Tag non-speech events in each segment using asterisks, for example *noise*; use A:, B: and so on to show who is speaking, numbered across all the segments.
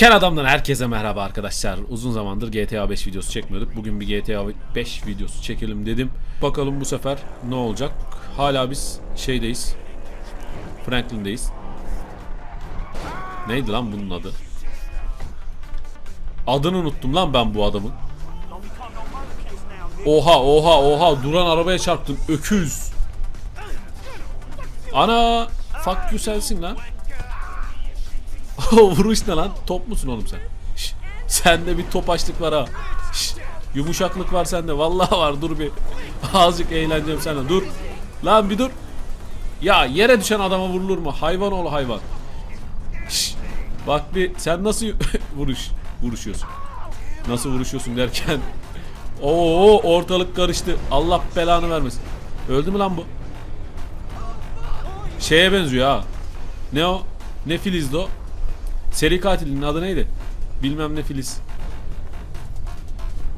A: Ken Adam'dan herkese merhaba arkadaşlar. Uzun zamandır GTA 5 videosu çekmiyorduk. Bugün bir GTA 5 videosu çekelim dedim. Bakalım bu sefer ne olacak. Hala biz şeydeyiz. Franklin'deyiz. Neydi lan bunun adı? Adını unuttum lan ben bu adamın. Oha oha oha duran arabaya çarptım öküz. Ana fuck you sensin lan. *laughs* Vuruş ne lan? Top musun oğlum sen? Şş, sende bir topaçlık var ha. Şş, yumuşaklık var sende. Vallahi var. Dur bir. Azıcık eğleneceğim sana. Dur. Lan bir dur. Ya yere düşen adama vurulur mu? Hayvan oğlu hayvan. Şş, bak bir sen nasıl *laughs* vuruş vuruşuyorsun? Nasıl vuruşuyorsun derken *laughs* Oo ortalık karıştı. Allah belanı vermesin. Öldü mü lan bu? Şeye benziyor ha. Ne o? Ne filizdi o? Seri katilinin adı neydi? Bilmem ne Filiz.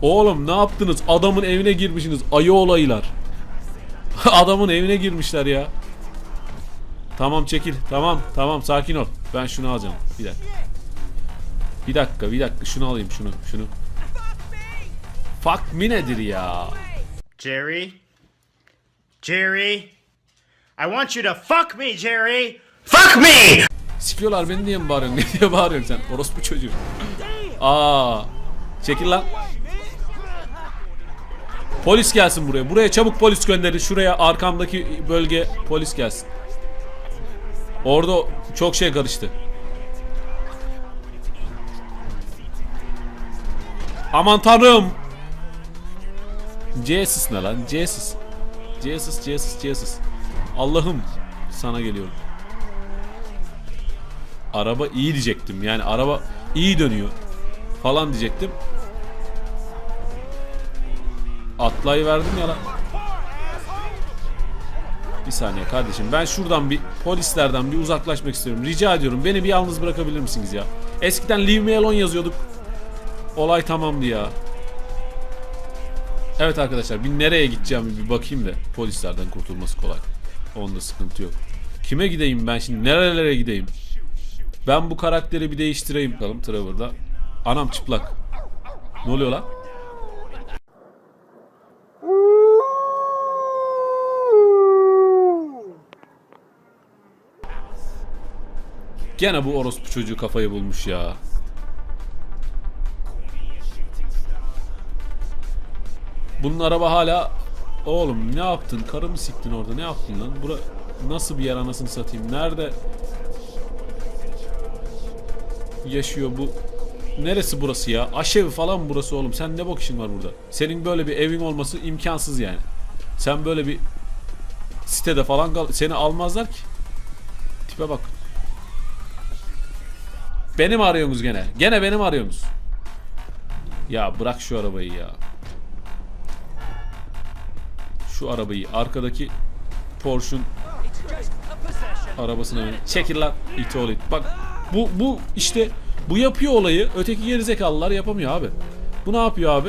A: Oğlum ne yaptınız? Adamın evine girmişsiniz. Ayı olaylar. *laughs* Adamın evine girmişler ya. Tamam çekil. Tamam tamam sakin ol. Ben şunu alacağım. Bir dakika. Bir dakika bir dakika şunu alayım şunu şunu. Fuck me nedir ya?
B: Jerry? Jerry? I want you to fuck me, Jerry! Fuck me!
A: Sikiyorlar beni diye mi bağırıyorsun? *laughs* Ne diye bağırıyorsun sen? Orospu çocuğu. Aa. Çekil lan. Polis gelsin buraya. Buraya çabuk polis gönderin. Şuraya arkamdaki bölge polis gelsin. Orada çok şey karıştı. Aman tanrım. Jesus ne lan? Jesus. Jesus, Jesus, Jesus. Allah'ım sana geliyorum. Araba iyi diyecektim. Yani araba iyi dönüyor falan diyecektim. Atlayıverdim ya lan. Bir saniye kardeşim. Ben şuradan bir polislerden bir uzaklaşmak istiyorum. Rica ediyorum. Beni bir yalnız bırakabilir misiniz ya? Eskiden Leave Me Alone yazıyorduk. Olay tamamdı ya. Evet arkadaşlar bir nereye gideceğimi bir bakayım da polislerden kurtulması kolay. Onda sıkıntı yok. Kime gideyim ben şimdi? Nerelere gideyim? Ben bu karakteri bir değiştireyim bakalım Trevor'da. Anam çıplak. Ne oluyor lan? Gene bu orospu çocuğu kafayı bulmuş ya. Bunun araba hala Oğlum ne yaptın? Karı mı siktin orada? Ne yaptın lan? Bura nasıl bir yer anasını satayım? Nerede yaşıyor bu? Neresi burası ya? Aşevi falan burası oğlum? Sen ne bok işin var burada? Senin böyle bir evin olması imkansız yani. Sen böyle bir sitede falan kal seni almazlar ki. Tipe bak. Beni mi arıyorsunuz gene? Gene beni mi arıyorsunuz? Ya bırak şu arabayı ya. Şu arabayı arkadaki Porsche'un arabasına. Çekil lan it it. Bak bu bu işte bu yapıyor olayı. Öteki gerizekalılar yapamıyor abi. Bu ne yapıyor abi?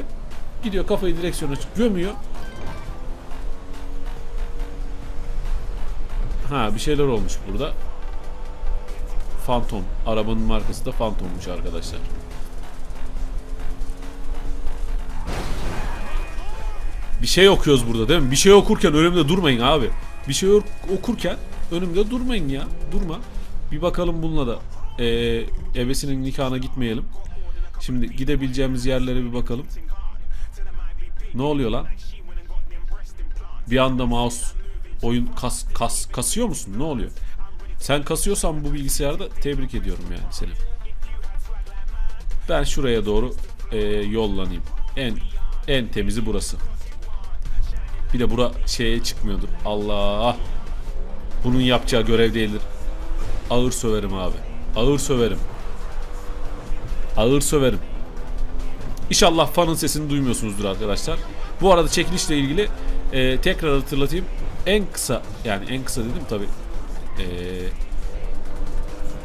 A: Gidiyor kafayı direksiyona gömüyor. Ha bir şeyler olmuş burada. Phantom. Arabanın markası da Phantom'muş arkadaşlar. Bir şey okuyoruz burada değil mi? Bir şey okurken önümde durmayın abi. Bir şey ok- okurken önümde durmayın ya. Durma. Bir bakalım bununla da ee, ebesinin nikahına gitmeyelim. Şimdi gidebileceğimiz yerlere bir bakalım. Ne oluyor lan? Bir anda mouse oyun kas, kas kasıyor musun? Ne oluyor? Sen kasıyorsan bu bilgisayarda tebrik ediyorum yani seni. Ben şuraya doğru ee, yollanayım. En en temizi burası. Bir de bura şeye çıkmıyordur. Allah. Bunun yapacağı görev değildir. Ağır söverim abi. Ağır söverim. Ağır söverim. İnşallah fanın sesini duymuyorsunuzdur arkadaşlar. Bu arada çekilişle ilgili e, tekrar hatırlatayım. En kısa yani en kısa dedim tabi. E,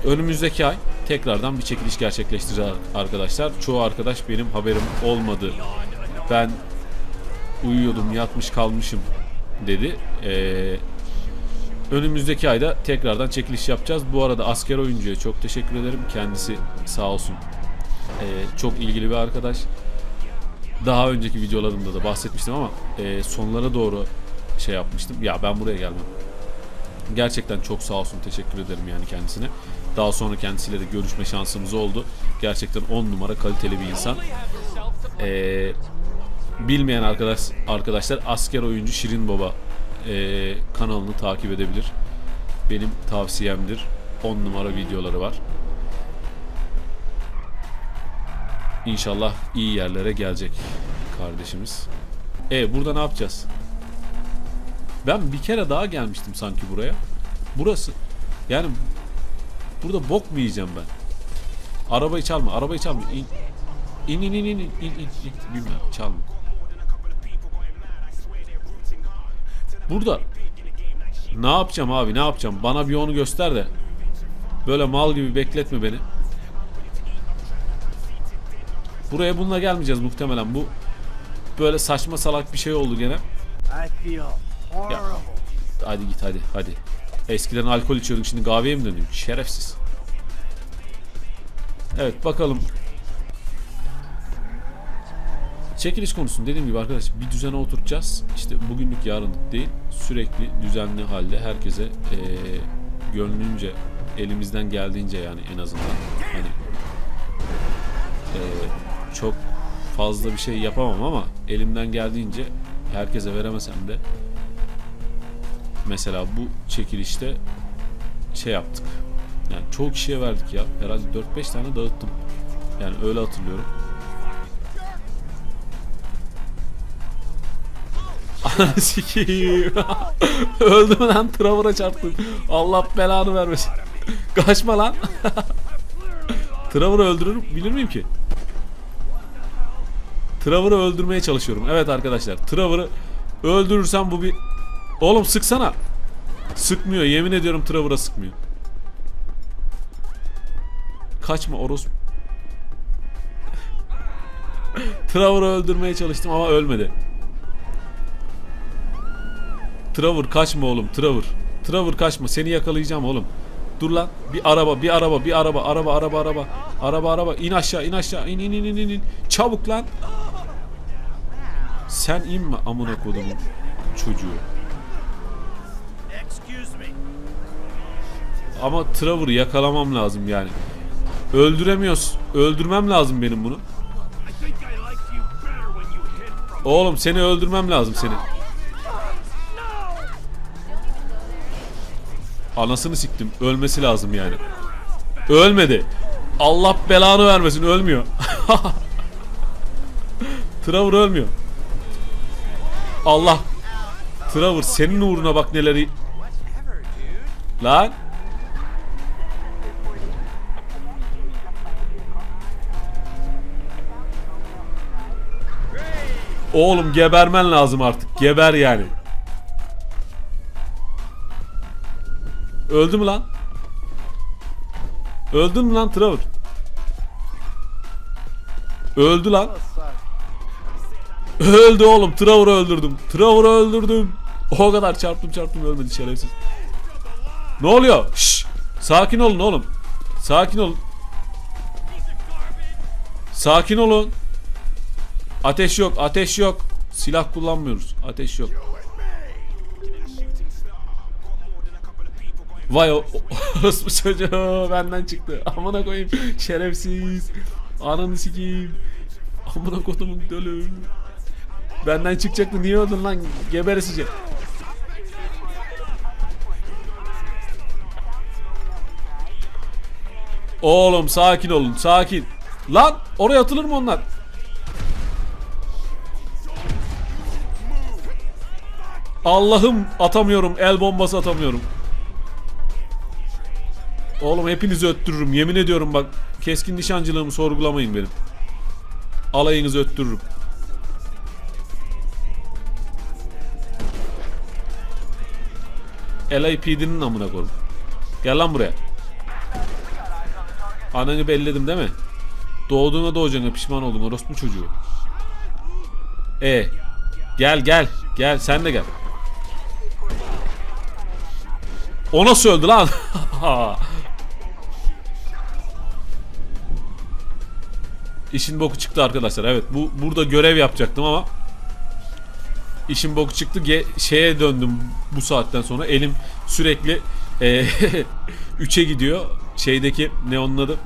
A: önümüzdeki ay tekrardan bir çekiliş gerçekleştireceğiz arkadaşlar. Çoğu arkadaş benim haberim olmadı. Ben uyuyordum yatmış kalmışım dedi. Ee, önümüzdeki ayda tekrardan çekiliş yapacağız. Bu arada asker oyuncuya çok teşekkür ederim. Kendisi sağ olsun Ee, çok ilgili bir arkadaş. Daha önceki videolarımda da bahsetmiştim ama e, sonlara doğru şey yapmıştım. Ya ben buraya gelmem. Gerçekten çok sağ olsun teşekkür ederim yani kendisine. Daha sonra kendisiyle de görüşme şansımız oldu. Gerçekten 10 numara kaliteli bir insan. Ee, bilmeyen arkadaş arkadaşlar asker oyuncu Şirin Baba e, kanalını takip edebilir. Benim tavsiyemdir. 10 numara videoları var. İnşallah iyi yerlere gelecek kardeşimiz. E burada ne yapacağız? Ben bir kere daha gelmiştim sanki buraya. Burası yani burada bok mu yiyeceğim ben? Arabayı çalma, arabayı çalma. İn, in, in, in, in, in, in, in. bilmem çalma. Burada ne yapacağım abi ne yapacağım? Bana bir onu göster de. Böyle mal gibi bekletme beni. Buraya bununla gelmeyeceğiz muhtemelen. Bu böyle saçma salak bir şey oldu gene.
C: Horrible.
A: Hadi git hadi hadi. Eskiden alkol içiyorduk şimdi kahveye mi dönüyor? Şerefsiz. Evet bakalım. Çekiliş konusunu dediğim gibi arkadaşlar bir düzene oturtacağız. İşte bugünlük yarınlık değil sürekli düzenli halde herkese eee gönlünce elimizden geldiğince yani en azından hani eee, çok fazla bir şey yapamam ama elimden geldiğince herkese veremesem de mesela bu çekilişte şey yaptık. Yani çoğu kişiye verdik ya. Herhalde 4-5 tane dağıttım. Yani öyle hatırlıyorum. Ananı sikeyim. *laughs* Öldüm lan Trevor'a çarptım. Allah belanı vermesin. *laughs* Kaçma lan. *laughs* Trevor'ı öldürür bilir miyim ki? Trevor'ı öldürmeye çalışıyorum. Evet arkadaşlar. Trevor'ı öldürürsem bu bir... Oğlum sıksana. Sıkmıyor. Yemin ediyorum Trevor'a sıkmıyor. Kaçma Oros. Trevor'ı öldürmeye çalıştım ama ölmedi. Trevor kaçma oğlum Trevor. Trevor kaçma seni yakalayacağım oğlum. Dur lan bir araba bir araba bir araba araba araba araba araba araba in aşağı in aşağı in in in in in, in. çabuk lan. Sen inme amına kodumun çocuğu. Ama Trevor'ı yakalamam lazım yani. Öldüremiyoruz. Öldürmem lazım benim bunu. Oğlum seni öldürmem lazım seni. Anasını siktim. Ölmesi lazım yani. Ölmedi. Allah belanı vermesin ölmüyor. *laughs* Trevor ölmüyor. Allah. Trevor senin uğruna bak neleri. Lan. Oğlum gebermen lazım artık. Geber yani. Öldü mü lan? Öldün mü lan Trevor? Öldü lan. Öldü oğlum. Trevor'ı öldürdüm. Trevor'ı öldürdüm. O kadar çarptım çarptım ölmedi şerefsiz. Ne oluyor? Şşş. Sakin olun oğlum. Sakin olun. Sakin olun. Ateş yok, ateş yok. Silah kullanmıyoruz. Ateş yok. Vay o orospu çocuğu benden çıktı. Amına koyayım şerefsiz. Ananı sikeyim. Amına kodumun dölü. Benden çıkacaktı niye öldün lan geberesice. Oğlum sakin olun sakin. Lan oraya atılır mı onlar? Allah'ım atamıyorum. El bombası atamıyorum. Oğlum hepinizi öttürürüm. Yemin ediyorum bak. Keskin nişancılığımı sorgulamayın benim. Alayınızı öttürürüm. LAPD'nin amına koyayım. Gel lan buraya. Ananı belledim değil mi? Doğduğuna doğacağına pişman oldun orospu çocuğu. E gel gel gel sen de gel. O nasıl öldü lan? *laughs* İşin boku çıktı arkadaşlar. Evet bu burada görev yapacaktım ama işin boku çıktı. Ge- şeye döndüm bu saatten sonra. Elim sürekli e, *laughs* 3'e gidiyor. Şeydeki ne onun adı?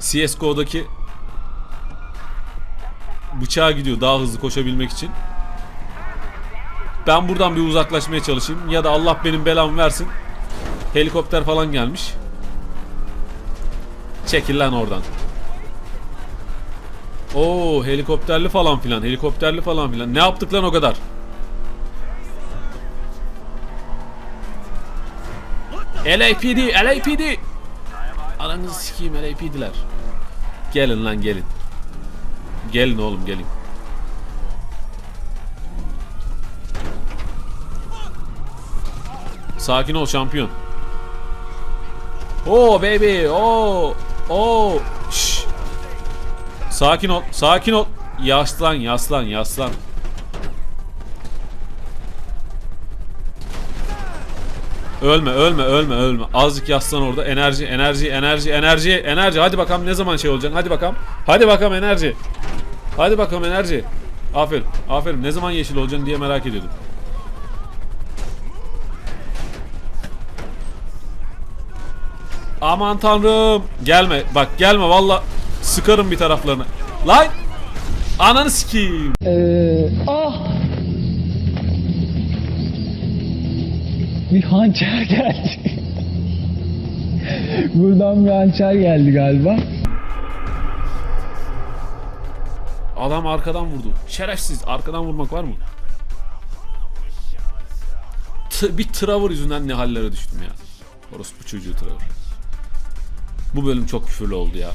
A: CSGO'daki bıçağa gidiyor daha hızlı koşabilmek için. Ben buradan bir uzaklaşmaya çalışayım ya da Allah benim belamı versin. Helikopter falan gelmiş. Çekil lan oradan. Oo helikopterli falan filan helikopterli falan filan. Ne yaptık lan o kadar? LAPD LAPD Aranızı sikeyim LAPD'ler. Gelin lan gelin. Gelin oğlum gelin. Sakin ol şampiyon. Oo baby. Oo. Oo. Sakin ol. Sakin ol. Yaslan, yaslan, yaslan. Ölme, ölme, ölme, ölme. Azıcık yaslan orada. Enerji, enerji, enerji, enerji, enerji. Hadi bakalım ne zaman şey olacaksın. Hadi bakalım. Hadi bakalım enerji. Hadi bakalım enerji. Aferin, aferin. Ne zaman yeşil olacaksın diye merak ediyordum. Aman tanrım. Gelme. Bak gelme valla. Sıkarım bir taraflarını. Lan. Ananı sikeyim.
D: Ee, ah! Bir hançer geldi. *laughs* Buradan bir hançer geldi galiba.
A: Adam arkadan vurdu. Şerefsiz. Arkadan vurmak var mı? T- bir Trevor yüzünden ne hallere düştüm ya. Orospu çocuğu Trevor. Bu bölüm çok küfürlü oldu ya.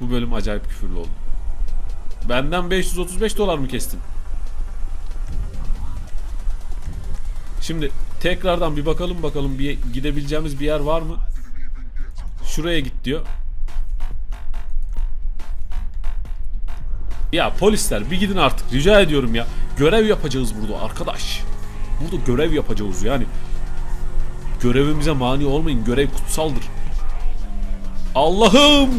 A: Bu bölüm acayip küfürlü oldu. Benden 535 dolar mı kestin? Şimdi tekrardan bir bakalım bakalım bir gidebileceğimiz bir yer var mı? Şuraya git diyor. Ya polisler bir gidin artık rica ediyorum ya. Görev yapacağız burada arkadaş. Burada görev yapacağız yani. Görevimize mani olmayın. Görev kutsaldır. Allah'ım!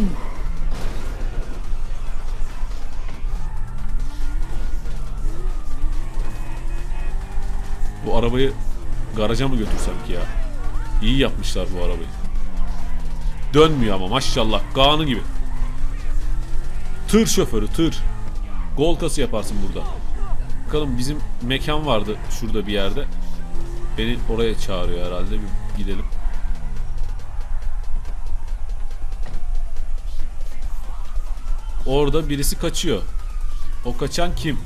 A: Arabayı garaja mı götürsem ki ya? İyi yapmışlar bu arabayı. Dönmüyor ama maşallah. Kanı gibi. Tır şoförü tır. Gol kası yaparsın burada. Bakalım bizim mekan vardı şurada bir yerde. Beni oraya çağırıyor herhalde. Bir gidelim. Orada birisi kaçıyor. O kaçan kim?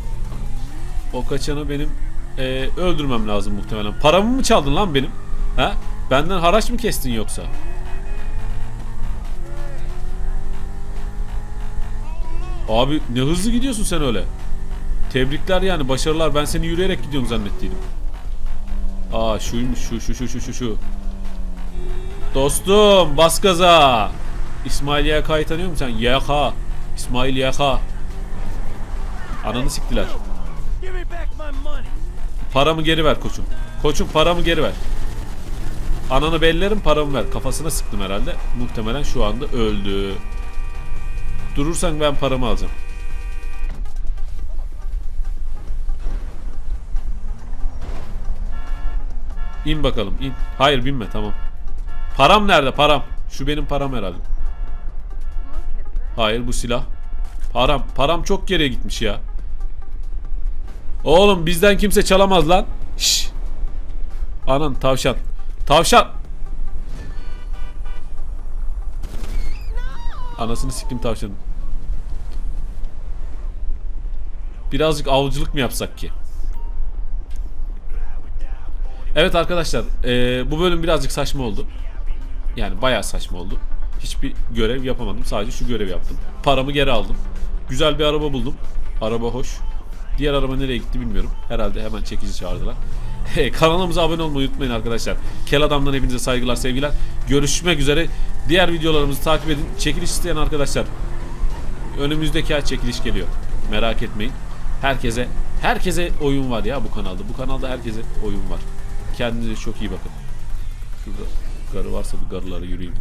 A: O kaçanı benim eee, öldürmem lazım muhtemelen. Paramı mı çaldın lan benim? Ha? Benden haraç mı kestin yoksa? Abi ne hızlı gidiyorsun sen öyle. Tebrikler yani başarılar. Ben seni yürüyerek gidiyorum zannettiydim. Aa şuymuş şu şu şu şu şu şu. Dostum bas gaza. İsmail YK'yı tanıyor musun sen? YK. İsmail YK. Ananı siktiler. Paramı geri ver koçum. Koçum paramı geri ver. Ananı bellerim paramı ver. Kafasına sıktım herhalde. Muhtemelen şu anda öldü. Durursan ben paramı alacağım. İn bakalım in. Hayır binme tamam. Param nerede param? Şu benim param herhalde. Hayır bu silah. Param. Param çok geriye gitmiş ya. Oğlum bizden kimse çalamaz lan. Şş. Anan tavşan. Tavşan. Anasını siktim tavşanın. Birazcık avcılık mı yapsak ki? Evet arkadaşlar, eee, bu bölüm birazcık saçma oldu. Yani bayağı saçma oldu. Hiçbir görev yapamadım. Sadece şu görev yaptım. Paramı geri aldım. Güzel bir araba buldum. Araba hoş. Diğer araba nereye gitti bilmiyorum. Herhalde hemen çekici çağırdılar. Kanalımıza abone olmayı unutmayın arkadaşlar. Kel Adam'dan hepinize saygılar, sevgiler. Görüşmek üzere. Diğer videolarımızı takip edin. Çekiliş isteyen arkadaşlar. Önümüzdeki ay çekiliş geliyor. Merak etmeyin. Herkese herkese oyun var ya bu kanalda. Bu kanalda herkese oyun var. Kendinize çok iyi bakın. Şurada garı varsa bir garılara yürüyeyim.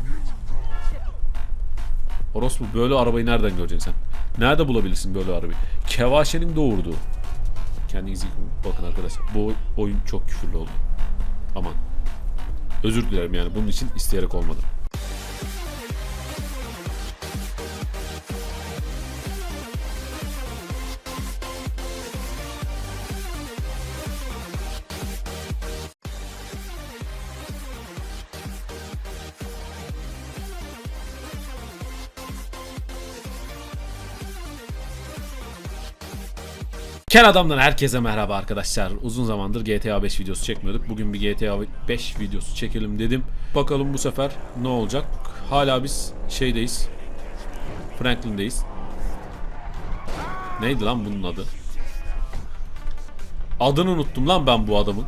A: Orospu böyle arabayı nereden göreceksin sen? Nerede bulabilirsin böyle arabayı? Kevaşe'nin doğurduğu. Kendinize iyi bakın arkadaşlar. Bu oyun çok küfürlü oldu. Aman. Özür dilerim yani bunun için isteyerek olmadı. Ken Adam'dan herkese merhaba arkadaşlar. Uzun zamandır GTA 5 videosu çekmiyorduk. Bugün bir GTA 5 videosu çekelim dedim. Bakalım bu sefer ne olacak. Hala biz şeydeyiz. Franklin'deyiz. Neydi lan bunun adı? Adını unuttum lan ben bu adamın.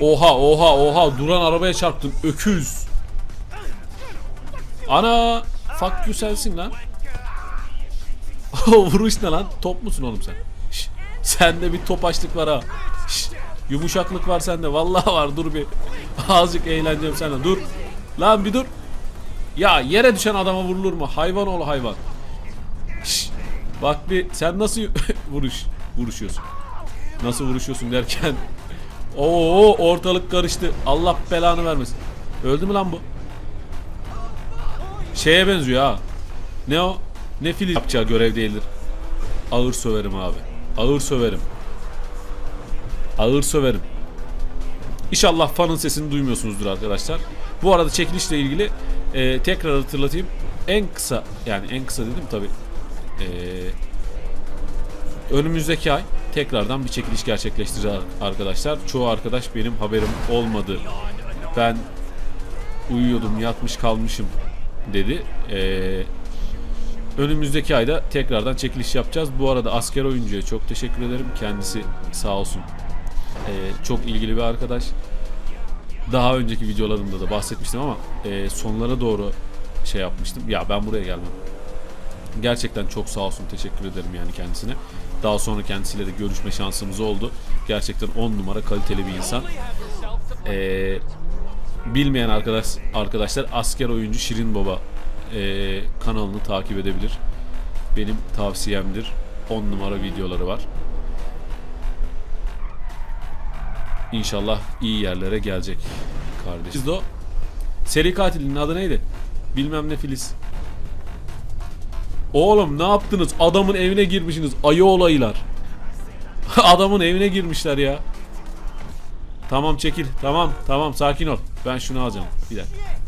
A: Oha oha oha duran arabaya çarptım öküz. Ana fuck you sensin lan. *laughs* Vuruş ne lan? Top musun oğlum sen? Şş, sende bir topaçlık var ha. Şş, yumuşaklık var sende. Vallahi var. Dur bir. *laughs* Azıcık eğleneceğim sana. Dur. Lan bir dur. Ya yere düşen adama vurulur mu? Hayvan oğlu hayvan. Şş, bak bir sen nasıl *laughs* vuruş vuruşuyorsun? Nasıl vuruşuyorsun derken Oo ortalık karıştı. Allah belanı vermesin. Öldü mü lan bu? Şeye benziyor ha. Ne o? Ne filiz yapacağı görev değildir. Ağır söverim abi. Ağır söverim. Ağır söverim. İnşallah fanın sesini duymuyorsunuzdur arkadaşlar. Bu arada çekilişle ilgili e, tekrar hatırlatayım. En kısa yani en kısa dedim tabi. önümüzdeki ay tekrardan bir çekiliş gerçekleştireceğiz arkadaşlar. Çoğu arkadaş benim haberim olmadı. Ben uyuyordum yatmış kalmışım dedi. Eee Önümüzdeki ayda tekrardan çekiliş yapacağız. Bu arada asker oyuncuya çok teşekkür ederim. Kendisi sağ olsun. Ee, çok ilgili bir arkadaş. Daha önceki videolarımda da bahsetmiştim ama e, sonlara doğru şey yapmıştım. Ya ben buraya gelmem. Gerçekten çok sağ olsun. Teşekkür ederim yani kendisine. Daha sonra kendisiyle de görüşme şansımız oldu. Gerçekten 10 numara kaliteli bir insan. Ee, bilmeyen arkadaş arkadaşlar asker oyuncu Şirin Baba e, kanalını takip edebilir. Benim tavsiyemdir. 10 numara videoları var. İnşallah iyi yerlere gelecek kardeşim. o seri katilinin adı neydi? Bilmem ne Filiz. Oğlum ne yaptınız? Adamın evine girmişsiniz. Ayı olaylar. *laughs* Adamın evine girmişler ya. Tamam çekil. Tamam tamam sakin ol. Ben şunu alacağım. Bir dakika.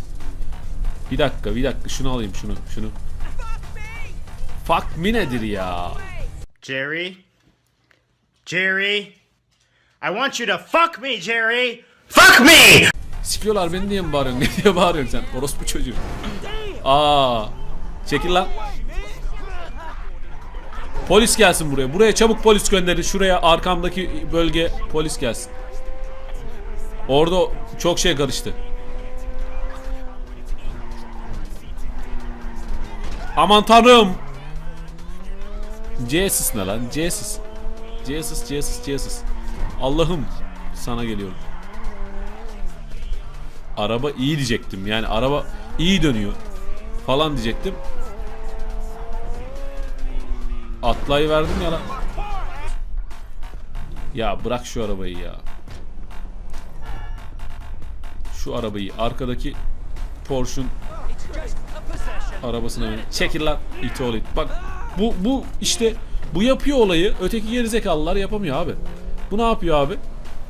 A: Bir dakika bir dakika şunu alayım şunu şunu. Fuck me nedir ya?
B: Jerry? Jerry? I want you to fuck me, Jerry! Fuck me!
A: Sikiyorlar beni diye mi bağırıyorsun? *laughs* Ne diye bağırıyorsun sen? Orospu çocuğu. Aa. Çekil lan. Polis gelsin buraya. Buraya çabuk polis gönderin. Şuraya arkamdaki bölge polis gelsin. Orada çok şey karıştı. Aman tanrım. Jesus ne lan? Jesus. Jesus, Jesus, Jesus. Allah'ım sana geliyorum. Araba iyi diyecektim. Yani araba iyi dönüyor falan diyecektim. Atlayı verdim ya lan. Ya bırak şu arabayı ya. Şu arabayı arkadaki Porsche'un arabasına bin. Çekil lan it. Bak bu bu işte bu yapıyor olayı. Öteki gerizekalılar yapamıyor abi. Bu ne yapıyor abi?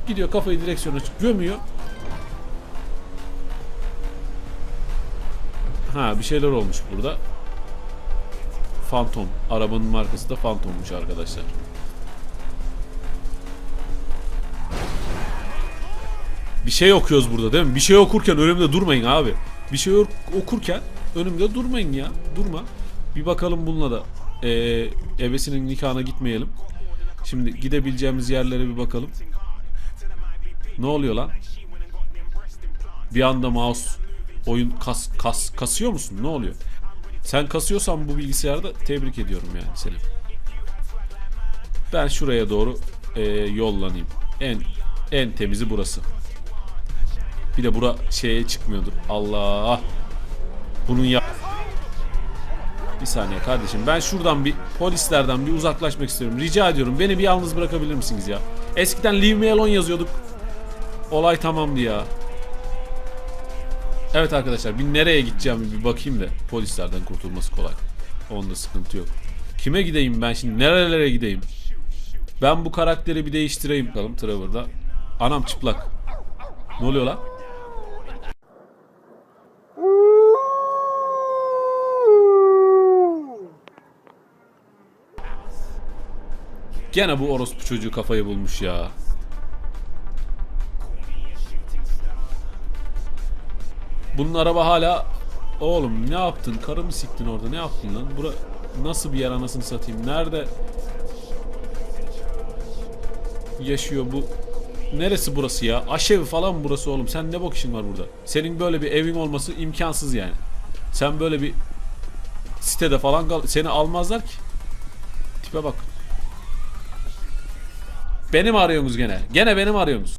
A: Gidiyor kafayı direksiyona gömüyor. Ha bir şeyler olmuş burada. Phantom. Arabanın markası da Phantom'muş arkadaşlar. Bir şey okuyoruz burada değil mi? Bir şey okurken önümde durmayın abi. Bir şey ok- okurken önümde durmayın ya. Durma. Bir bakalım bununla da ee, ebesinin nikahına gitmeyelim. Şimdi gidebileceğimiz yerlere bir bakalım. Ne oluyor lan? Bir anda mouse oyun kas, kas kasıyor musun? Ne oluyor? Sen kasıyorsan bu bilgisayarda tebrik ediyorum yani seni. Ben şuraya doğru ee, yollanayım. En en temizi burası. Bir de bura şeye çıkmıyordur. Allah. Bunun ya Bir saniye kardeşim. Ben şuradan bir polislerden bir uzaklaşmak istiyorum. Rica ediyorum. Beni bir yalnız bırakabilir misiniz ya? Eskiden leave me alone yazıyorduk. Olay tamamdı ya. Evet arkadaşlar bir nereye gideceğimi bir bakayım da polislerden kurtulması kolay. Onda sıkıntı yok. Kime gideyim ben şimdi? Nerelere gideyim? Ben bu karakteri bir değiştireyim bakalım Trevor'da. Anam çıplak. Ne oluyor lan? Gene bu orospu çocuğu kafayı bulmuş ya. Bunun araba hala... Oğlum ne yaptın? Karı mı siktin orada? Ne yaptın lan? Bura nasıl bir yer anasını satayım? Nerede yaşıyor bu? Neresi burası ya? Aşevi falan burası oğlum? Sen ne bok işin var burada? Senin böyle bir evin olması imkansız yani. Sen böyle bir sitede falan kal seni almazlar ki. Tipe bak. Benim arıyorsunuz gene. Gene benim arıyorsunuz.